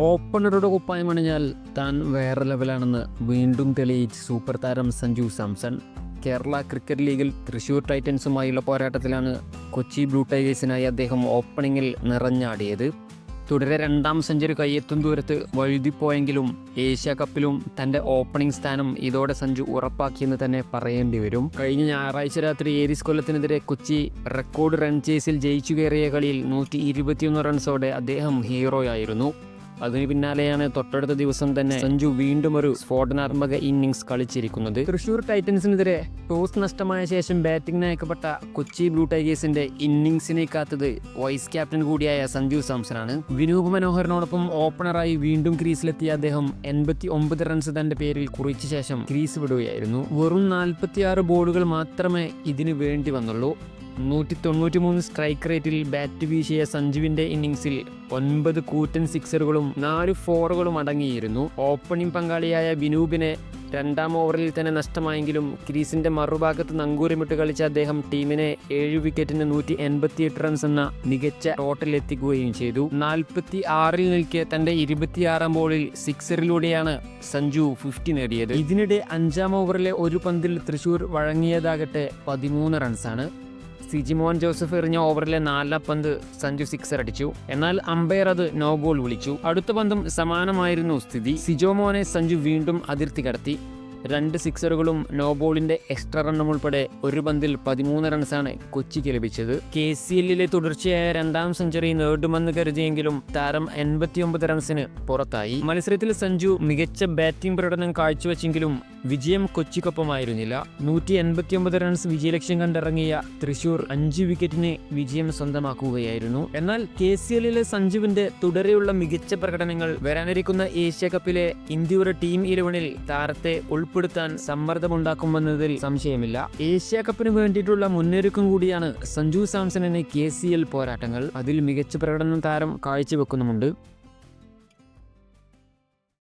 ഓപ്പണറുടെ കുപ്പായം അണിഞ്ഞാൽ താൻ വേറെ ലെവലാണെന്ന് വീണ്ടും തെളിയിച്ച് സൂപ്പർ താരം സഞ്ജു സാംസൺ. കേരള ക്രിക്കറ്റ് ലീഗിൽ തൃശൂർ ടൈറ്റൻസുമായുള്ള പോരാട്ടത്തിലാണ് കൊച്ചി ബ്ലൂ ടൈഗേഴ്സിനായി അദ്ദേഹം ഓപ്പണിങ്ങിൽ നിറഞ്ഞാടിയത്. തുടരെ രണ്ടാം സെഞ്ചുറി കയ്യെത്തും ദൂരത്ത് വഴുതിപ്പോയെങ്കിലും ഏഷ്യ കപ്പിലും തന്റെ ഓപ്പണിംഗ് സ്ഥാനം ഇതോടെ സഞ്ജു ഉറപ്പാക്കിയെന്ന് തന്നെ പറയേണ്ടി വരും. കഴിഞ്ഞ ഞായറാഴ്ച രാത്രി ഏരിസ് കൊല്ലത്തിനെതിരെ കൊച്ചി റെക്കോർഡ് റൺ ചേസിൽ ജയിച്ചു കയറിയ കളിയിൽ നൂറ്റി ഇരുപത്തിയൊന്ന് റൺസോടെ അദ്ദേഹം ഹീറോയായിരുന്നു. അതിന് പിന്നാലെയാണ് തൊട്ടടുത്ത ദിവസം തന്നെ സഞ്ജു വീണ്ടും ഒരു സ്ഫോടനാത്മക ഇന്നിംഗ്സ് കളിച്ചിരിക്കുന്നത്. തൃശൂർ ടൈറ്റൻസിനെതിരെ ടോസ് നഷ്ടമായ ശേഷം ബാറ്റിംഗിന് അയക്കപ്പെട്ട കൊച്ചി ബ്ലൂ ടൈഗേഴ്സിന്റെ ഇന്നിംഗ്സിനെ കാത്തത് വൈസ് ക്യാപ്റ്റൻ കൂടിയായ സഞ്ജു സാംസണാണ്. വിനൂപ് മനോഹറിനോടൊപ്പം ഓപ്പണറായി വീണ്ടും ക്രീസിലെത്തിയ അദ്ദേഹം എൺപത്തി ഒമ്പത് റൺസ് തന്റെ പേരിൽ കുറിച്ച ശേഷം ക്രീസ് വിടുകയായിരുന്നു. വെറും നാൽപ്പത്തിയാറ് ബോളുകൾ മാത്രമേ ഇതിനു വേണ്ടി വന്നുള്ളൂ. നൂറ്റി തൊണ്ണൂറ്റി മൂന്ന് സ്ട്രൈക്ക് റേറ്റിൽ ബാറ്റ് വീശിയ സഞ്ജുവിന്റെ ഇന്നിംഗ്സിൽ ഒൻപത് കൂറ്റൻ സിക്സറുകളും നാല് ഫോറുകളും അടങ്ങിയിരുന്നു. ഓപ്പണിംഗ് പങ്കാളിയായ വിനൂപിനെ രണ്ടാം ഓവറിൽ തന്നെ നഷ്ടമായെങ്കിലും ക്രീസിന്റെ മറുഭാഗത്ത് നങ്കൂരമിട്ട് കളിച്ച അദ്ദേഹം ടീമിനെ ഏഴ് വിക്കറ്റിന് നൂറ്റി എൺപത്തിയെട്ട് റൺസ് എന്ന മികച്ച ടോട്ടൽ എത്തിക്കുകയും ചെയ്തു. നാൽപ്പത്തി ആറിൽ നിൽക്കെ തന്റെ ഇരുപത്തിയാറാം ബോളിൽ സിക്സറിലൂടെയാണ് സഞ്ജു ഫിഫ്റ്റി നേടിയത്. ഇതിനിടെ അഞ്ചാം ഓവറിലെ ഒരു പന്തിൽ തൃശൂർ വഴങ്ങിയതാകട്ടെ പതിമൂന്ന് റൺസാണ് സിജിമോൻ ജോസഫ് എറിഞ്ഞ ഓവറിലെ നാലാം പന്ത് സഞ്ജു സിക്സർ അടിച്ചു. എന്നാൽ അമ്പയർ അത് നോ ബോൾ വിളിച്ചു. അടുത്ത പന്തും സമാനമായിരുന്നു സ്ഥിതി. സിജോമോനെ സഞ്ജു വീണ്ടും അതിർത്തി കടത്തി. രണ്ട് സിക്സറുകളും നോ ബോളിന്റെ എക്സ്ട്രാ റണ്ണും ഉൾപ്പെടെ ഒരു പന്തിൽ പതിമൂന്ന് റൺസാണ് കൊച്ചിക്ക് ലഭിച്ചത്. കെ സി എല്ലിലെ തുടർച്ചയായ രണ്ടാം സെഞ്ചുറി നേടുമെന്ന് കരുതിയെങ്കിലും താരം എൺപത്തിയൊമ്പത് റൺസിന് പുറത്തായി. മത്സരത്തിൽ സഞ്ജു മികച്ച ബാറ്റിംഗ് പ്രകടനം കാഴ്ചവെച്ചെങ്കിലും വിജയം കൊച്ചിക്കൊപ്പമായിരുന്നില്ല. നൂറ്റി എൺപത്തിയൊമ്പത് റൺസ് വിജയലക്ഷ്യം കണ്ടിറങ്ങിയ തൃശൂർ അഞ്ച് വിക്കറ്റിന് വിജയം സ്വന്തമാക്കുകയായിരുന്നു. എന്നാൽ കെ സി എല്ലിലെ സഞ്ജുവിന്റെ തുടരെയുള്ള മികച്ച പ്രകടനങ്ങൾ വരാനിരിക്കുന്ന ഏഷ്യ കപ്പിലെ ഇന്ത്യയുടെ ടീം ഇലവനിൽ താരത്തെ ഉൾപ്പെടുത്താൻ സമ്മർദ്ദമുണ്ടാക്കുമെന്നതിൽ സംശയമില്ല. ഏഷ്യ കപ്പിന് വേണ്ടിയിട്ടുള്ള മുന്നൊരുക്കം കൂടിയാണ് സഞ്ജു സാംസണിന് കെ സി എൽ പോരാട്ടങ്ങൾ. അതിൽ മികച്ച പ്രകടനം താരം കാഴ്ചവെക്കുന്നുമുണ്ട്.